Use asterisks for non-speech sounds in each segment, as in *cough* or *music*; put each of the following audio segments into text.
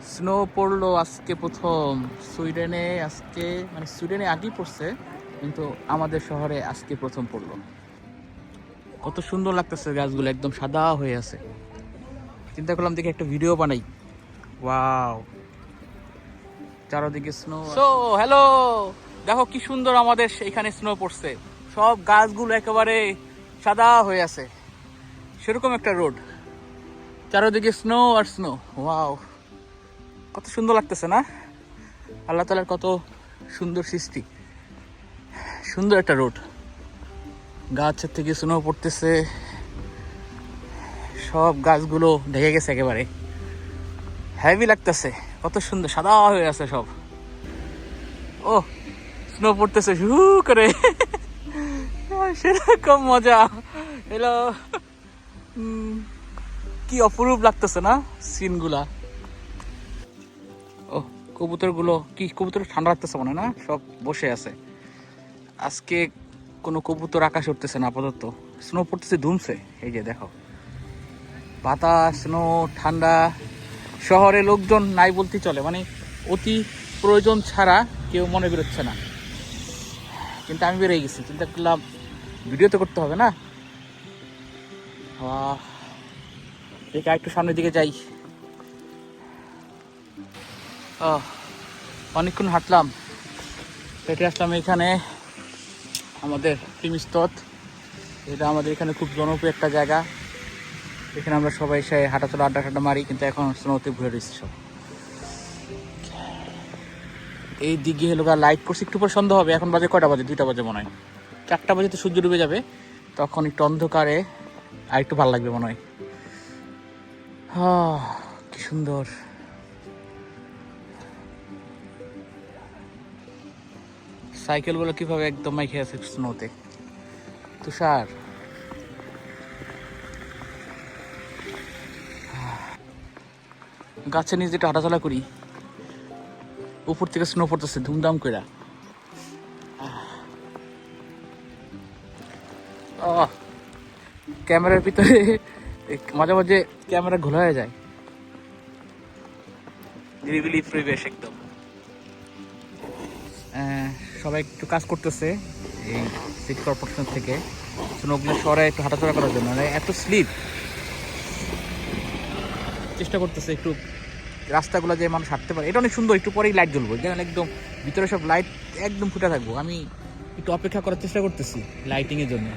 Snow পড়ল আজকে প্রথম, সুইডেনে আজকে মানে সুইডেনে আগেই পড়ছে, কিন্তু আমাদের শহরে আজকে প্রথম পড়ল। কত সুন্দর লাগতেছে গাছগুলো, একদম সাদা হয়ে আছে। চিন্তা করলাম দেখি একটা ভিডিও বানাই। ওয়াও। চারদিকে স্নো সো হ্যালো দেখো কি সুন্দর আমাদের এখানে স্নো পড়ছে। সব গাছগুলো একেবারে সাদা হয়ে আছে। সেরকম একটা রোড। চারদিকে স্নো আর স্নো। ওয়াও। কত সুন্দর লাগতেছে না? আল্লাহ তালার কত সুন্দর সৃষ্টি। সুন্দর একটা রোড। গাছের থেকে স্নো পড়তেছে। সব গাছগুলো ঢেকে গেছে একেবারে। হ্যাভি লাগতেছে। কত সুন্দর, সাদা হয়ে আছে সব। ও, স্নো পড়তেছে, হু করে। সেরকম মজা। হ্যালো কি অপরূপ লাগতেছে না? সিনগুলা কবুতরগুলো কি কবুতর ঠান্ডা লাগতেছে মনে না? সব বসে আছে। আজকে কোনো কবুতর আকাশ উঠতেছে না আপাতত। স্নো পড়তেছে, ধুমছে। এই যে দেখো। বাতাস স্নো ঠান্ডা। শহরে লোকজন নাই বলতেই চলে। মানে অতি প্রয়োজন ছাড়া কেউ মনে বেরোচ্ছে না। কিন্তু আমি বেরিয়ে গেছি। চিন্তা করলাম ভিডিও তো করতে হবে না? একটু সামনের দিকে যাই। অনেকক্ষণ হাঁটলাম। হেঁটে আসলাম এখানে আমাদের প্রিমিস্তত এটা আমাদের এখানে খুব জনপ্রিয় একটা জায়গা। এখানে আমরা সবাই এসে হাঁটাচলা আড্ডা টাড্ডা মারি, কিন্তু এখন স্নোতে ভরে রয়েছে সব। এই দিকে হলো লাইট করছে, একটু পর সন্ধ্যা হবে। এখন বাজে কয়টা বাজে? দুইটা বাজে মনে হয়। চারটা বাজে তো সূর্য ডুবে যাবে। তখন একটু অন্ধকারে আর একটু ভালো লাগবে মনে হয়। কি সুন্দর। সাইকেলগুলো কীভাবে একদম মাইখে আছে স্নোতে তুষার। গাছের নিচে একটু হাঁটাচলা করি। উপর থেকে স্নো পড়তেছে, ধুমধাম করে ক্যামেরার ভিতরে *laughs* মাঝে মাঝে ক্যামেরা ঘোলা হয়ে যায়। নিরিবিলি পরিবেশ একদম। সবাই একটু কাজ করতেছে এই সিটি কর্পোরেশন থেকে। স্নোগুলো শহরে একটু হাঁটাচলা করার জন্য। মানে এত স্লিপ। চেষ্টা করতেছে একটু রাস্তাগুলো যে মানুষ হাঁটতে পারে। এটা অনেক সুন্দর, একটু পরেই লাইট জ্বলবো। যেমন একদম ভিতরে সব লাইট একদম ফুটে থাকব। আমি একটু অপেক্ষা করার চেষ্টা করতেছি লাইটিংয়ের জন্য।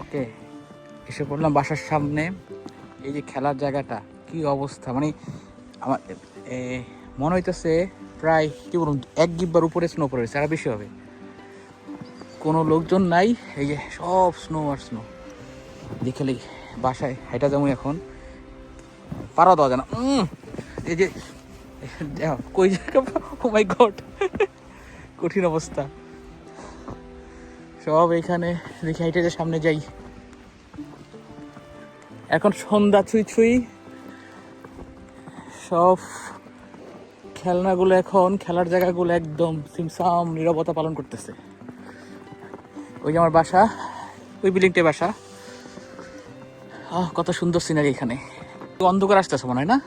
ওকে এসে পড়লাম বাসার সামনে। এই যে খেলার জায়গাটা, কি অবস্থা? মানে আমার মনে হইতেছে প্রায়, কি বলুন এক গিব্বার উপরে স্নো পড়েছে সারা বেশি হবে। কোনো লোকজন নাই, এই যে সব স্নো আর স্নো দেখলে বাসায় হাইটা যেমন এখন। পারা দেওয়া যায় না। এই যে কই ও মাই গড কঠিন অবস্থা। সব এখানে, দেখি হাইটে যে সামনে যাই। এখন সন্ধ্যা ছুঁই ছুঁই, সব খেলনাগুলো এখন, খেলার জায়গাগুলো একদম সিমসাম নিরবতা পালন করতেছে। ওই যে আমার বাসা, ওই বিল্ডিংটাই বাসা। আহ, কত সুন্দর সিনারি এখানে। অন্ধকার আসতেছে মনে হয় না?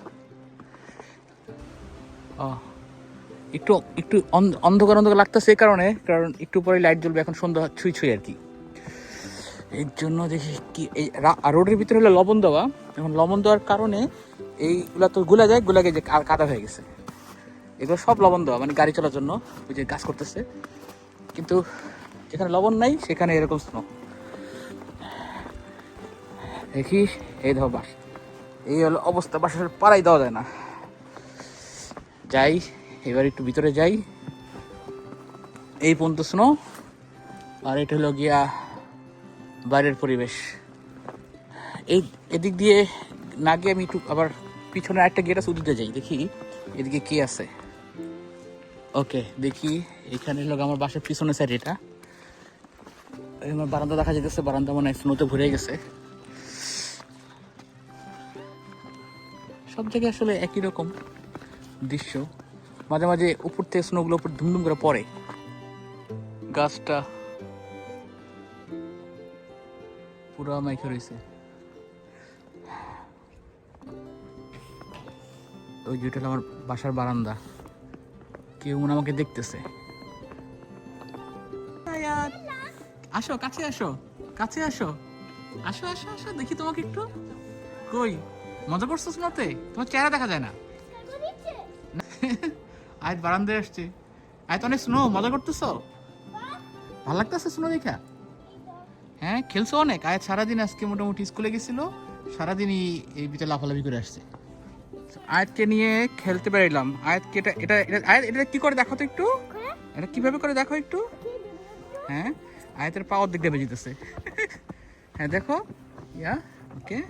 একটু একটু অন্ধ- অন্ধকার অন্ধকার লাগতেছে এই কারণে, কারণ একটু পরে লাইট জ্বলবে, এখন সন্ধ্যা ছুঁই ছুঁই আর কি। এর জন্য দেখি কি, এই রোডের ভিতরে হলো লবণ দেওয়া। এখন লবণ দেওয়ার কারণে এইগুলা তো গুলা যায়গুলা গিয়ে কাদা হয়ে গেছে। এগুলো সব লবণ দেওয়া মানে গাড়ি চলার জন্য, ওই যে কাজ করতেছে। কিন্তু যেখানে লবণ নাই, সেখানে এরকম স্নো দেখি, এই দেখো বাস এই হলো অবস্থা বাসার পাড়াই দেওয়া যায় না। যাই, এবার একটু ভিতরে যাই। এই পর্যন্ত স্নো আর এটা হলো গিয়া বাইরের পরিবেশ। এই এদিক দিয়ে না গিয়ে আমি একটু আবার পিছনে একটা গেট আছে যাই, দেখি এদিকে কি আছে। ওকে দেখি। এখানে হলো আমার বাসার পিছনে সাইড এটা। আমার বারান্দা দেখা যেতেছে বারান্দা মনে হয় স্নোতে ভরে গেছে। সব জায়গায় আসলে একই রকম দৃশ্য। মাঝে মাঝে উপর থেকে স্নোগুলো উপর ধুমধুম করে পড়ে। গাছটা পুরো মাইকে রয়েছে। ওই যেটা আমার বাসার বারান্দা। কেউ আমাকে দেখতেছে। আসো কাছে আসো কাছে আসো। আসো আসো আসো দেখি তোমাকে একটু। কই মজা করছ শোনাতে? তোমার চেহারা দেখা যায় না। *laughs* আজ বারান্দায় আসছে। আজ অনেক স্নো মজা করতেছো? ভালো লাগতেছে স্নো দেখা? হ্যাঁ খেলছো অনেক। আজ সারাদিন আজকে মোটামুটি স্কুলে গেছিল সারাদিনই এই বিটা লাফালাফি করে আসছে। আয়াতকে নিয়ে খেলতে বেরাইলাম। আয়াতকে এটা এটা এটা, আয়াত, এটা কি করে দেখো তো একটু? এটা কীভাবে করে দেখো একটু? হ্যাঁ? আয়াতের পাওয়ার দিক দিয়ে বেজিতেছে হ্যাঁ দেখো। ইয়া, ওকে।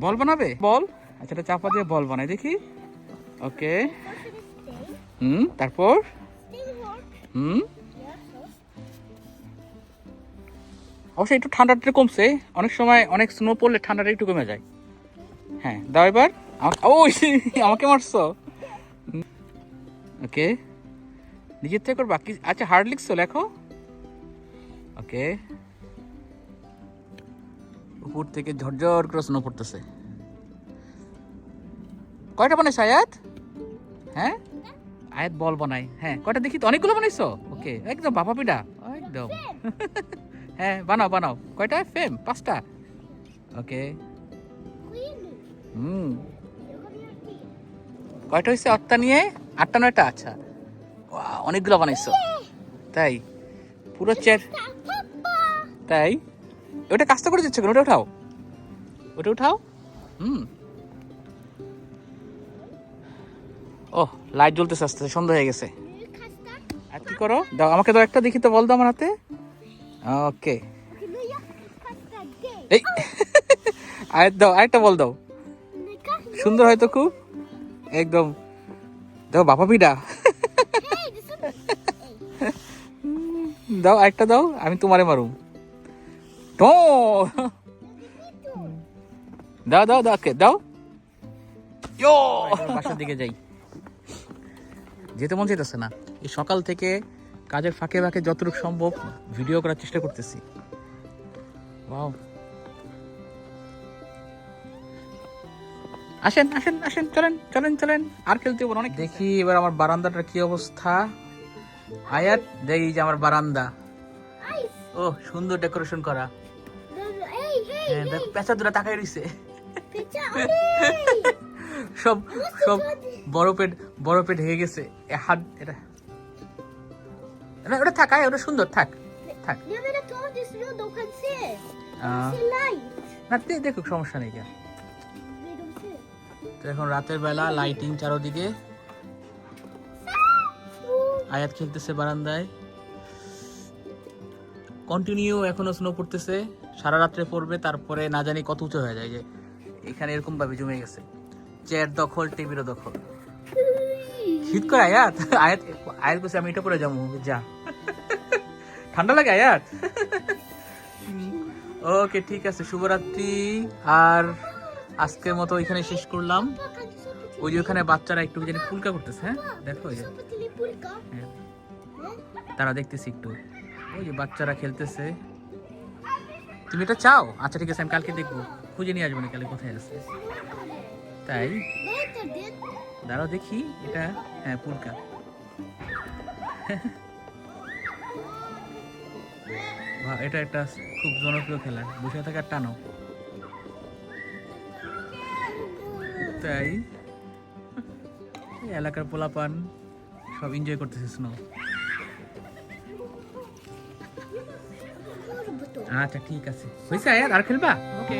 বল বানাবে? বল। আচ্ছা এটা চাপা দিয়ে বল বানাই, দেখি। ওকে। হুম, তারপর? হুম। অবশ্যই একটু ঠান্ডাটা কমছে। অনেক সময় অনেক স্নো পড়লে ঠান্ডাটা একটু কমে যায়। হ্যাঁ দাও এবার। আমাকে ও *laughs* আমাকে মারছো? ওকে নিজের থেকে করবা? কি আচ্ছা হার্ড লিখছো লেখো। ওকে উপর থেকে ঝরঝর করে স্নো পড়তেছে। কয়টা বানাইছো আয়াত? হ্যাঁ? আয়াত বল বানাই। হ্যাঁ কয়টা দেখি তো? অনেকগুলো বানাইছো? ওকে একদম বাবা পিডা একদম। *laughs* হ্যাঁ বানাও বানাও। কয়টা? ফেম পাঁচটা। ওকে হুম। কয়টা হয়েছে? আটটা নিয়ে? আটটা নয়টা? আচ্ছা। অনেকগুলো বানাইছো। তাই? পুরো চেয়ার তাই? ওটা কাজটা করে দিচ্ছ ওটা উঠাও। ওটা উঠাও। হুম। ও লাইট জ্বলতেছে আস্তে সন্ধ্যা হয়ে গেছে। আর কি করো? দাও, আমাকে দাও একটা, দেখি তো, বল দাও আমার হাতে। ওকে। এই। *laughs* আরেক দাও, আরেকটা বল দাও। সুন্দর হয়তো খুব? একদম। দাও বাপা পিডা দাও একটা দাও আমি তোমারে মারুম। তো দাও দাও দাও কে দাও। ইয়ো। বাসার দিকে যাই। যেতে মন চাইতেছে না। এই সকাল থেকে কাজের ফাঁকে ফাঁকে যতটুকু সম্ভব ভিডিও করার চেষ্টা করতেছি। ওয়াও। আসেন আসেন আসেন চলেন চলেন চলেন। আর খেলতে পারব অনেক দেখি এবার আমার বারান্দাটার কি অবস্থা। আয়াত দেখি যে আমার বারান্দা। ও সুন্দর ডেকোরেশন করা। হ্যাঁ দেখো পেঁচা দুটা তাকাই রইছে। সব সব বরফে বরফে ঢেকে গেছে। হাত এটা। না, ওটা থাক ওটা সুন্দর থাক থাক. না দেখুক সমস্যা নেই কেন? তো এখন রাতের বেলা লাইটিং চারোদিকে। আয়াত খেলতেছে বারান্দায়। কন্টিনিউ এখনও স্নো পড়তেছে। সারা রাত্রে পড়বে, তারপরে না জানি কত উঁচু হয়ে যায় যে এখানে এরকম ভাবে জমে গেছে। চেয়ার দখল টেবিলও দখল। শীত করে আয়াত? আয়াত আয়াত বসে আমি এটা পরে যাব, যা। ঠান্ডা লাগে আয়াত? ওকে, ঠিক আছে, শুভরাত্রি। আর আজকের মতো ওইখানে শেষ করলাম। ওই যে ওখানে বাচ্চারা একটু জানি ফুলকা করতেছে হ্যাঁ? দেখো ওই যে? হ্যাঁ, তারা দেখতেছি একটু। ওই যে বাচ্চারা খেলতেছে। তুমি এটা চাও? আচ্ছা ঠিক আছে আমি কালকে দেখব। খুঁজে নিয়ে আসব না কালকে কোথায় আছে। তাই? দাঁড়াও দেখি এটা হ্যাঁ পুলকা এটা একটা খুব জনপ্রিয় খেলা। বসে থাকে আর টানো। তাই? এলাকার পোলাপান সব এনজয় করতেছে স্নো আচ্ছা ঠিক আছে। হয়েছে আর খেলবা? ওকে